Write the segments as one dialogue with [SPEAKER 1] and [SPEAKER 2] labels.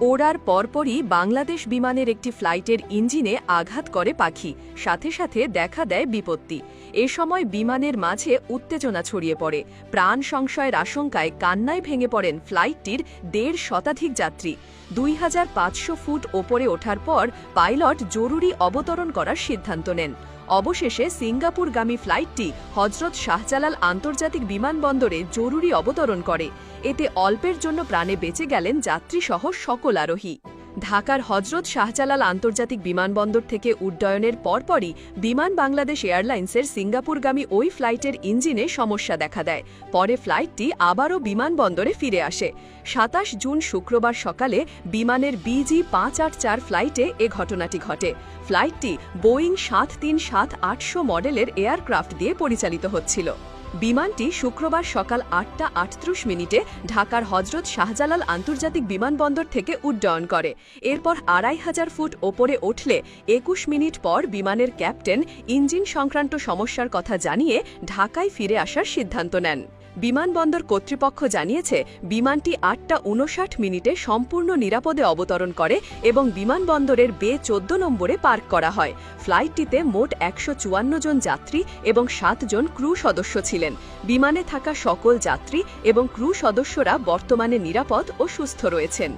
[SPEAKER 1] ওড়ার পরপরই বাংলাদেশ বিমানের একটি ফ্লাইটের ইঞ্জিনে আঘাত করে পাখি, সাথে সাথে দেখা দেয় বিপত্তি। এ সময় বিমানের মাঝে উত্তেজনা ছড়িয়ে পড়ে। প্রাণ সংশয়ের আশঙ্কায় কান্নায় ভেঙে পড়েন ফ্লাইটটির দেড় শতাধিক যাত্রী। দুই হাজার পাঁচশো ফুট ওপরে ওঠার পর পাইলট জরুরি অবতরণ করার সিদ্ধান্ত নেন। অবশেষে সিঙ্গাপুরগামী ফ্লাইটটি হজরত শাহজালাল আন্তর্জাতিক বিমানবন্দরে জরুরি অবতরণ করে। এতে অল্পের জন্য প্রাণে বেঁচে গেলেন যাত্রীসহ সকল আরোহী। ঢাকার হজরত শাহজালাল আন্তর্জাতিক বিমানবন্দর থেকে উড্ডয়নের পরপরই বিমান বাংলাদেশ এয়ারলাইন্সের সিঙ্গাপুরগামী ওই ফ্লাইটের ইঞ্জিনে সমস্যা দেখা দেয়। পরে ফ্লাইটটি আবারও বিমানবন্দরে ফিরে আসে। সাতাশ জুন শুক্রবার সকালে বিমানের বিজি পাঁচ আট চার ফ্লাইটে এ ঘটনাটি ঘটে। ফ্লাইটটি বোয়িং সাত তিন সাত আটশো মডেলের এয়ারক্রাফট দিয়ে পরিচালিত হচ্ছিল। বিমানটি শুক্রবার সকাল আটটা আটত্রিশ মিনিটে ঢাকার হজরত শাহজালাল আন্তর্জাতিক বিমানবন্দর থেকে উড্ডয়ন করে। এরপর আড়াই হাজার ফুট ওপরে উঠলে একুশ মিনিট পর বিমানের ক্যাপ্টেন ইঞ্জিন সংক্রান্ত সমস্যার কথা জানিয়ে ঢাকায় ফিরে আসার সিদ্ধান্ত নেন। বিমানবন্দর কর্তৃপক্ষ জানিয়েছে, বিমানটি আটটা উনষাট মিনিটে সম্পূর্ণ নিরাপদে অবতরণ করে এবং বিমানবন্দরের বে চোদ্দ নম্বরে পার্ক করা হয়। ফ্লাইটটিতে মোট একশো চুয়ান্ন জন যাত্রী এবং সাতজন ক্রু সদস্য ছিলেন। বিমানে থাকা সকল যাত্রী এবং ক্রু সদস্যরা বর্তমানে নিরাপদ ও সুস্থ রয়েছেন।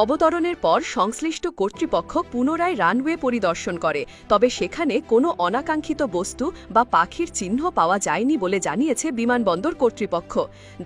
[SPEAKER 1] অবতরণের পর সংশ্লিষ্ট কর্তৃপক্ষ পুনরায় রানওয়ে পরিদর্শন করে, তবে সেখানে কোনো অনাকাঙ্ক্ষিত বস্তু বা পাখির চিহ্ন পাওয়া যায়নি বলে জানিয়েছে বিমানবন্দর কর্তৃপক্ষ।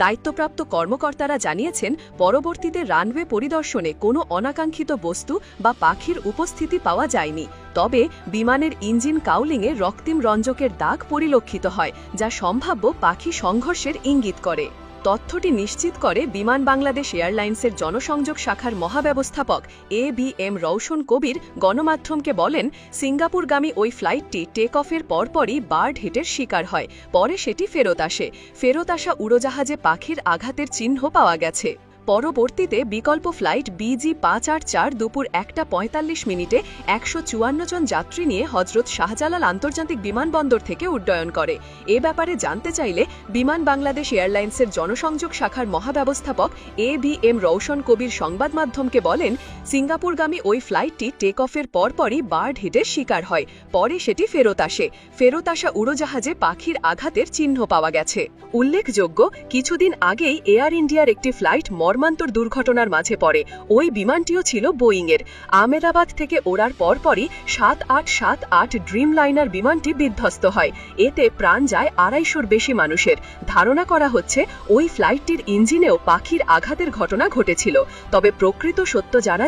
[SPEAKER 1] দায়িত্বপ্রাপ্ত কর্মকর্তারা জানিয়েছেন, পরবর্তীতে রানওয়ে পরিদর্শনে কোনো অনাকাঙ্ক্ষিত বস্তু বা পাখির উপস্থিতি পাওয়া যায়নি। তবে বিমানের ইঞ্জিন কাউলিংয়ে রক্তিম রঞ্জকের দাগ পরিলক্ষিত হয়, যা সম্ভাব্য পাখি সংঘর্ষের ইঙ্গিত করে। তথ্যটি নিশ্চিত করে বিমান বাংলাদেশ এয়ারলাইন্সের জনসংযোগ শাখার মহাব্যবস্থাপক এ বি এম রৌশন কবির গণমাধ্যমকে বলেন, সিঙ্গাপুরগামী ওই ফ্লাইটটি টেক অফের পরপরই বার্ড হিটের শিকার হয়, পরে সেটি ফেরত আসে। ফেরত আসা উড়োজাহাজে পাখির আঘাতের চিহ্ন পাওয়া গেছে। পরবর্তীতে বিকল্প ফ্লাইট বিজি পাঁচ আট চার দুপুর একটা পঁয়তাল্লিশ মিনিটে একশো চুয়ান্ন জন যাত্রী নিয়ে হজরত শাহজালাল আন্তর্জাতিক বিমানবন্দর থেকে উড্ডয়ন করে। এ ব্যাপারে জানতে চাইলে বিমান বাংলাদেশ এয়ারলাইন্সের জনসংযোগ শাখার মহাব্যবস্থাপক এ বি এম রৌশন কবির সংবাদ মাধ্যমকে বলেন, সিঙ্গাপুরগামী ওই ফ্লাইটটি টেক অফের পরপরই বার্ড হিটের শিকার হয়, পরে সেটি ফেরত আসে। ফেরত আসা উড়োজাহাজে পাখির আঘাতের চিহ্ন পাওয়া গেছে। উল্লেখযোগ্য, কিছুদিন আগেই এয়ার ইন্ডিয়ার একটি ফ্লাইট মর্মান্তর দুর্ঘটনার মাঝে পড়ে। ওই বিমানটিও ছিল বোয়িংয়ের। আমেদাবাদ থেকে ওড়ার পরপরই সাত আট সাত আট ড্রিম লাইনার বিমানটি বিধ্বস্ত হয়। এতে প্রাণ যায় আড়াইশোর বেশি মানুষের। ধারণা করা হচ্ছে, ওই ফ্লাইটটির ইঞ্জিনেও পাখির আঘাতের ঘটনা ঘটেছিল। তবে প্রকৃত সত্য জানা